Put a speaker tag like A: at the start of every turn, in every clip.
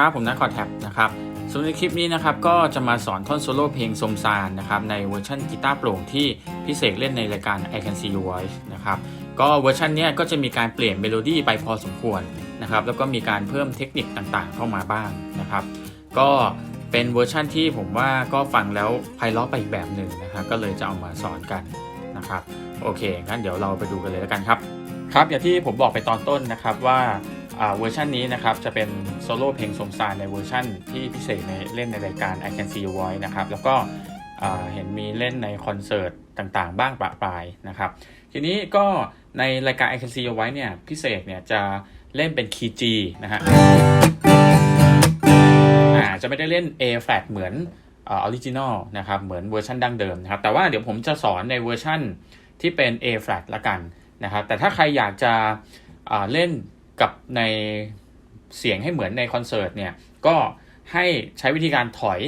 A: ครับ ผมนักคอร์แท็บนะครับสำหรับในคลิปนี้นะครับก็จะมาสอนท่อนโซโล่เพลงสมซานนะครับในเวอร์ชันกีตาร์โปร่งที่พิเศษเล่นในรายการ I Can See Your Voice นะครับก็เวอร์ชันนี้ก็จะมีการเปลี่ยนเมโลดี้ไปพอสมควรนะครับแล้วก็มีการเพิ่มเทคนิคต่างๆ เข้ามาบ้างนะครับก็เป็นเวอร์ชันที่ผมว่าก็ฟังแล้วไพเราะไปอีกแบบหนึ่งนะครับก็เลยจะเอามาสอนกันนะครับโอเคงั้นเดี๋ยวเราไปดูกันเลยแล้วกันครับครับอย่างที่ผมบอกไปตอนต้นนะครับว่า เวอร์ชันนี้นะครับจะเป็นโซโล่เพลงสมสารในเวอร์ชั่นที่พิเศษในเล่นในรายการ I Can See Your Voice นะครับแล้วก็เห็นมีเล่นในคอนเสิร์ตต่างๆ บ้างประปรายนะครับทีนี้ก็ในรายการ I Can See Your Voice เนี่ยพิเศษเนี่ยจะเล่นเป็นคีย์ G นะฮะจะไม่ได้เล่น A flat เหมือนออริจินอลนะครับเหมือนเวอร์ชันดั้งเดิมนะครับแต่ว่าเดี๋ยวผมจะสอนในเวอร์ชั่นที่เป็น A flat ละกันนะครับแต่ถ้าใครอยากจะเล่น กับในเสียงให้เหมือนในคอนเสิร์ตเนี่ยก็ให้ใช้วิธีการถอย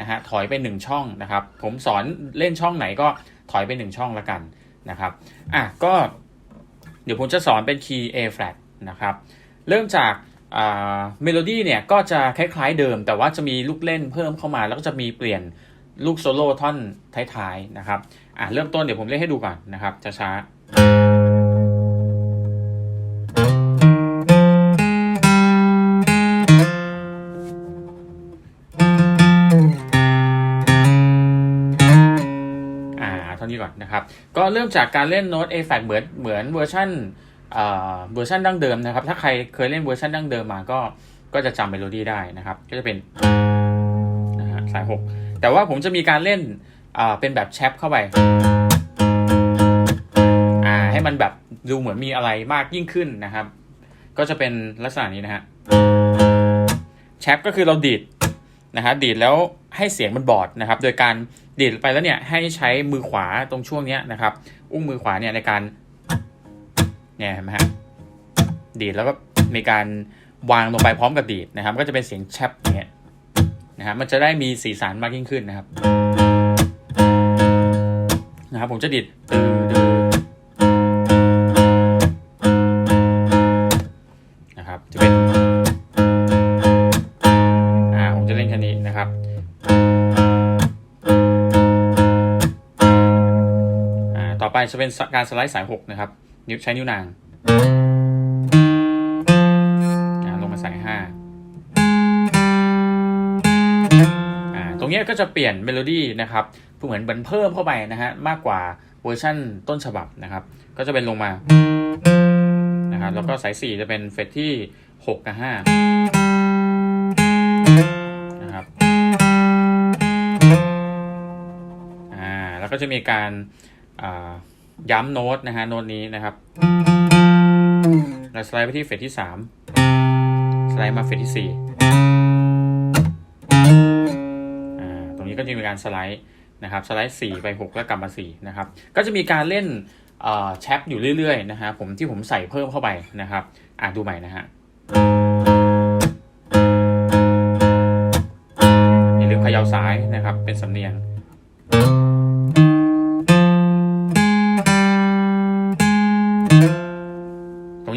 A: นะฮะถอยไปหนึ่งช่องนะครับ ผมสอนเล่นช่องไหนก็ถอยไปหนึ่งช่องละกันนะครับอะก็เดี๋ยวผมจะสอนเป็นคีย์ A flat นะครับเริ่มจากเมโลดี้เนี่ยก็จะคล้ายๆเดิม แต่ว่าจะมีลูกเล่นเพิ่มเข้ามา แล้วก็จะมีเปลี่ยนลูกโซโล่ท่อนท้ายๆนะครับอะเริ่มต้นเดี๋ยวผมเล่นให้ดูก่อนนะครับช้าๆ นะครับ ก็เริ่มจากการเล่นโน้ต A flat เหมือนเหมือนเวอร์ชันเวอร์ชันดั้งเดิมนะครับ ถ้าใครเคยเล่นเวอร์ชันดั้งเดิมมาก็ก็จะจำเมโลดี้ได้นะครับ ก็จะเป็นนะฮะสายหกแต่ว่าผมจะมีการเล่นเป็นแบบแชปเข้าไปให้มันแบบดูเหมือนมีอะไรมากยิ่งขึ้นนะครับ ก็จะเป็นลักษณะนี้นะฮะแชปก็คือเราดีดนะฮะดีดแล้ว ให้เสียงมันบอดนะครับ โดยการดีดไปแล้วเนี่ยให้ใช้มือขวาตรงช่วงนี้นะครับ อุ้งมือขวาเนี่ยในการเนี่ยเห็นไหมฮะดีดแล้วก็มีการวางลงไปพร้อมกับดีดนะครับ ก็จะเป็นเสียงแชปเงี้ยนะครับมันจะได้มีสีสันมากยิ่งขึ้นนะครับนะครับผมจะดีดตือดือนะครับจะเป็นอ่าผมจะเล่นแค่นี้นะครับ ต่อไปจะเป็นการสไลด์สายหกนะครับ นิ้วใช้นิ้วนางลงมาใส่ห้าตรงนี้ก็จะเปลี่ยนเมโลดี้นะครับเหมือนเหมือนเพิ่มเข้าไปนะฮะ มากกว่าเวอร์ชั่นต้นฉบับนะครับ ก็จะเป็นลงมานะครับแล้วก็สายสี่จะเป็นเฟสที่หกกับห้านะครับ แล้วก็จะมีการย้ำโน้ตนะฮะโน้ตนี้นะครับเราสไลด์ไปที่เฟสที่สามสไลด์มาเฟสที่สี่ตรงนี้ก็จะมีการสไลด์นะครับสไลด์สี่ไปหกแล้วกลับมาสี่นะครับ ก็จะมีการเล่นแชปอยู่เรื่อยๆนะฮะผมที่ผมใส่เพิ่มเข้าไปนะครับ อ่าดูใหม่นะฮะอย่าลืมขย่าซ้ายนะครับเป็นสำเนียง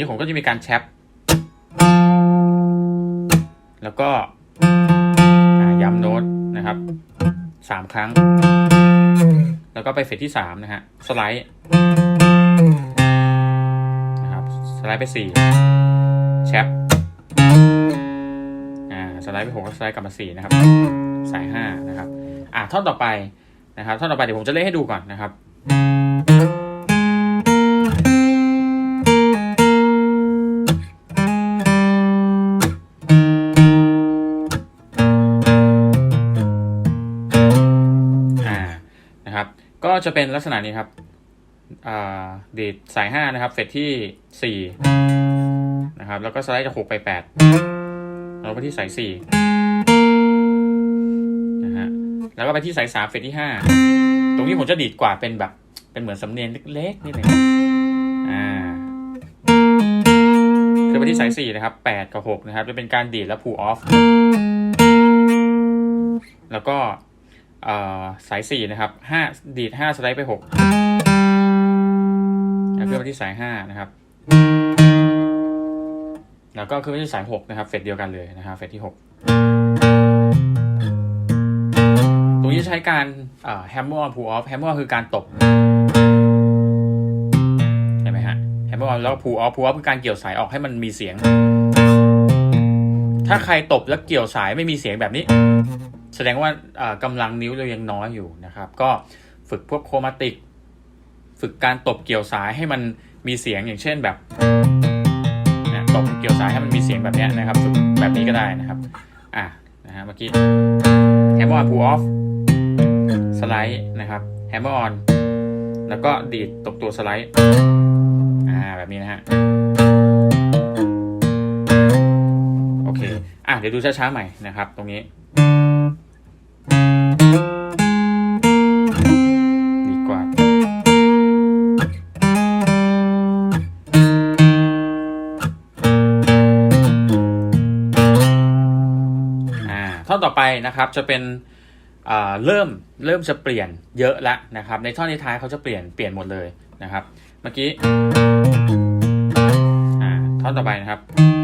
A: นี้ผมก็จะมีการแชป แล้วก็ย้ำโน้ตนะครับสามครั้ง แล้วก็ไปเฟสที่สามนะฮะ สไลด์นะครับ สไลด์ไปสี่แชปสไลด์ไปหกสไลด์กลับมาสี่นะครับ สายห้านะครับ อ่าท่อนต่อไปนะครับ ท่อนต่อไปเดี๋ยวผมจะเล่นให้ดูก่อนนะครับ จะเป็นลักษณะนี้ครับดีดสายห้านะครับ เฟสที่สี่นะครับ แล้วก็สไลด์จากหกไปแปดเราไปที่สายสี่นะฮะ แล้วก็ไปที่สายสามเฟสที่ห้าตรงนี้ผมจะดีดกว่าเป็นแบบ เป็นเหมือนสำเนียงเล็กๆนิดหนึ่งอ่าคือไปที่สายสี่นะครับแปดกับหกนะครับ จะเป็นการดีดแล้ว pull off แล้วก็ สายสี่นะครับห้าดีดห้าสไลด์ไปหกแล้วขึ้นมาที่สายห้านะครับ แล้วก็ขึ้นมาที่สายหกนะครับเฟสเดียวกันเลยนะครับเฟสที่หกตรงนี้ใช้การแฮมเมอร์ pull off แฮมเมอร์คือการตบเห็นไหมฮะแฮมเมอร์แล้ว pull off pull off คือการเกี่ยวสายออกให้มันมีเสียง ถ้าใครตบแล้วเกี่ยวสายไม่มีเสียงแบบนี้ แสดงว่าอ่ากำลังนิ้วเรายังน้อยอยู่นะครับ ก็ฝึกพวกโครมาติก ฝึกการตบเกี่ยวสายให้มันมีเสียงอย่างเช่นแบบนะตบเกี่ยวสายให้มันมีเสียงแบบนี้นะครับ ฝึกแบบนี้ก็ได้นะครับ อะนะฮะเมื่อกี้ hammer on pull off สไลด์นะครับ hammer on แล้วก็ดีดตบตัวสไลด์ อ่าแบบนี้นะฮะโอเค อะเดี๋ยวดูช้าๆใหม่นะครับ ตรงนี้ อนต่อไปนะครับจะเป็นเริ่มเริ่มจะเปลี่ยนเยอะแล้วนะครับ ในท่อนท้ายเขาจะเปลี่ยนเปลี่ยนหมดเลยนะครับ เมื่อกี้ท่อนต่อไปนะครับ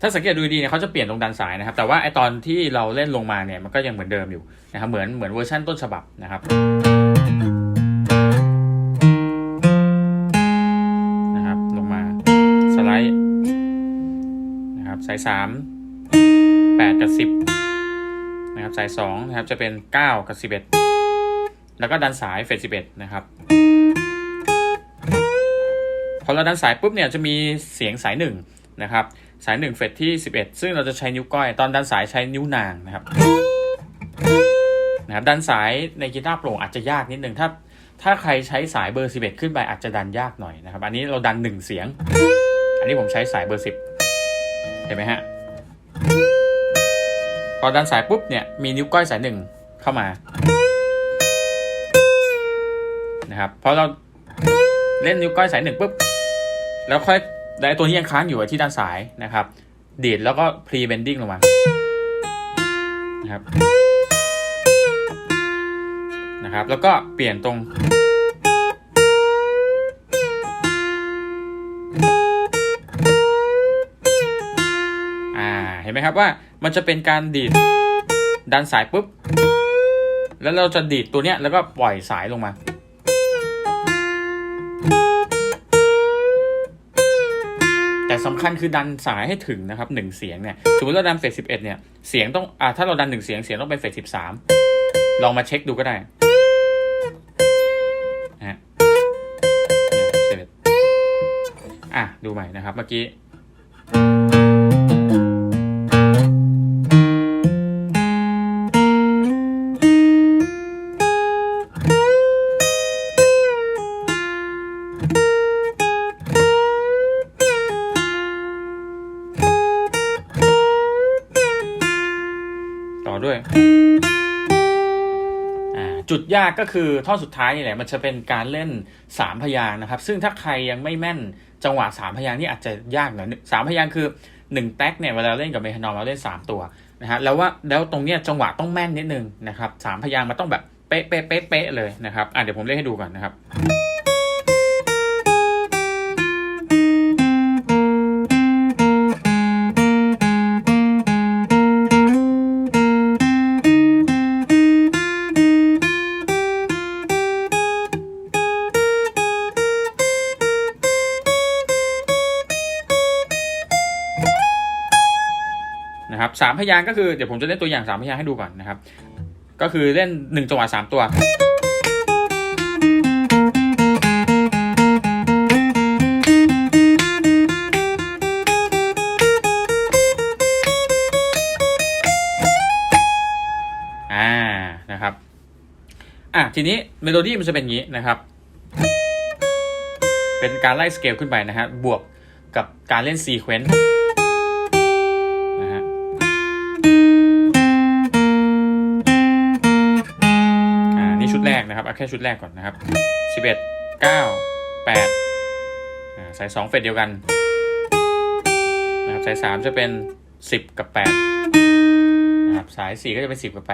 A: ถ้าสังเกตดูดีเนี่ยเขาจะเปลี่ยนตรงดันสายนะครับ แต่ว่าไอตอนที่เราเล่นลงมาเนี่ยมันก็ยังเหมือนเดิมอยู่นะครับเหมือนเหมือนเวอร์ชันต้นฉบับนะครับนะครับลงมาสไลด์นะครับสายสามแปดกับสิบนะครับสายสองนะครับจะเป็นเก้ากับสิบเอ็ดแล้วก็ดันสายเฟสสิบเอ็ดนะครับพอเราดันสายปุ๊บเนี่ยจะมีเสียงสายหนึ่งนะครับ สายหนึ่งเฟสที่ 11 ซึ่งเราจะใช้นิ้วก้อย ตอนดันสายใช้นิ้วนางนะครับนะครับดันสายในกีตาร์โปร่งอาจจะยากนิดนึงถ้าถ้าใครใช้สายเบอร์ 11 ขึ้นไปอาจจะดันยากหน่อยนะครับ อันนี้เราดันหนึ่งเสียง อันนี้ผมใช้สายเบอร์ 10 เห็นไหมฮะ พอดันสายปุ๊บเนี่ยมีนิ้วก้อยสายหนึ่งเข้ามานะครับพอเราเล่นนิ้วก้อยสายหนึ่งปุ๊บ แล้วค่อย ได้ตัวนี้ยังค้างอยู่ที่ด้านซ้ายนะครับ ดีดแล้วก็ pre bending ลงมานะครับนะครับ แล้วก็เปลี่ยนตรง อ่า เห็นไหมครับว่ามันจะเป็นการดีดดันสายปุ๊บ แล้วเราจะดีดตัวเนี้ยแล้วก็ปล่อยสายลงมา สำคัญคือดันสายให้ถึงนะครับหนึ่งเสียงเนี่ยสมมติเราดันเฟสสิบเอ็ดเนี่ยเสียงต้องอ่าถ้าเราดันหนึ่งเสียงเสียงต้องเป็นเฟสสิบสามลองมาเช็คดูก็ได้นะฮะเนี่ย11อะดูใหม่นะครับเมื่อกี้ ด้วยจุดยากก็คือท่อนสุดท้ายนี่แหละมันจะเป็นการเล่นสามพยางนะครับ ซึ่งถ้าใครยังไม่แม่นจังหวะสามพยางนี่อาจจะยากหน่อยสามพยางคือหนึ่งแท็กเนี่ยเวลาเล่นกับเมทานอมเราเล่นสามตัวนะฮะแล้วว่าแล้วตรงเนี้ยจังหวะต้องแม่นนิดนึงนะครับสามพยางมันต้องแบบเป๊ะเป๊ะเป๊ะเป๊ะเลยนะครับอะเดี๋ยวผมเล่นให้ดูก่อนนะครับ นะครับสามพยางก็คือเดี๋ยวผมจะเล่นตัวอย่างสามพยางให้ดูก่อนนะครับ ก็คือเล่นหนึ่งจังหวะสามตัวอ่านะครับ อะทีนี้เมโลดี้มันจะเป็นอย่างนี้นะครับ เป็นการไล่สเกลขึ้นไปนะฮะบวกกับการเล่นซีเควนต์ นะครับเอาแค่ชุดแรกก่อนนะครับสิบเอ็ดเก้าแปดอ่าสายสองเฟสเดียวกันนะครับสายสามจะเป็นสิบกับแปดนะครับสาย4ก็จะเป็น10กับ8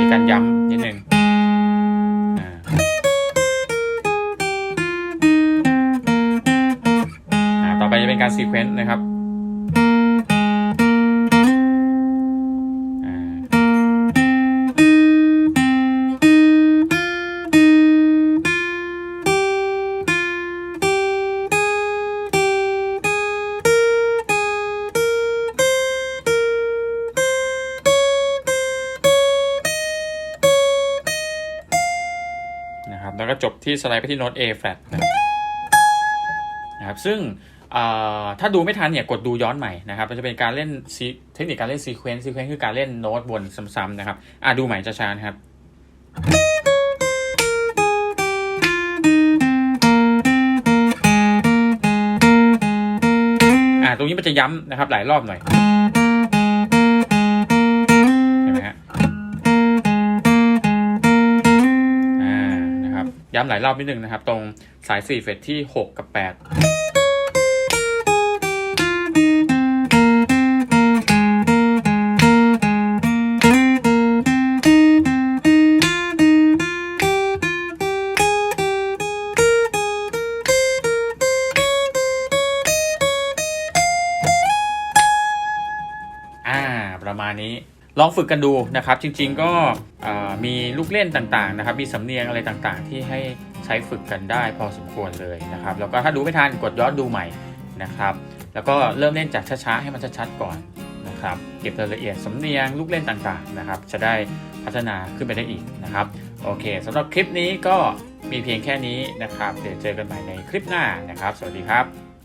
A: มีการย้ำนิดนึงอ่าอ่าต่อไปจะเป็นการซีเควนต์นะครับ บที่สไลด์ไปที่โน้ต A flat นะครับซึ่งถ้าดูไม่ทันเนี่ยกดดูย้อนใหม่นะครับมันจะเป็นการเล่นเทคนิคการเล่นซีเควนซ์ซีเควนซ์คือการเล่นโน้ตวนซ้ำๆนะครับอะดูใหม่ช้าๆนะครับอ่าตรงนี้มันจะย้ำนะครับหลายรอบหน่อย ย้ำหลายรอบนิดนึงนะครับ ตรงสาย4เฟสที่ 6 กับ 8 ลองฝึกกันดูนะครับ จริง ๆ ก็มีลูกเล่นต่างๆนะครับ มีสำเนียงอะไรต่างๆ ที่ให้ใช้ฝึกกันได้พอสมควรเลยนะครับ แล้วก็ถ้าดูไม่ทันกดย้อนดูใหม่นะครับ แล้วก็เริ่มเล่นจากช้าๆให้มันชัดๆก่อนนะครับ เก็บรายละเอียดสำเนียงลูกเล่นต่างๆนะครับ จะได้พัฒนาขึ้นไปได้อีกนะครับ โอเคสำหรับคลิปนี้ก็มีเพียงแค่นี้นะครับ เดี๋ยวเจอกันใหม่ในคลิปหน้านะครับ สวัสดีครับ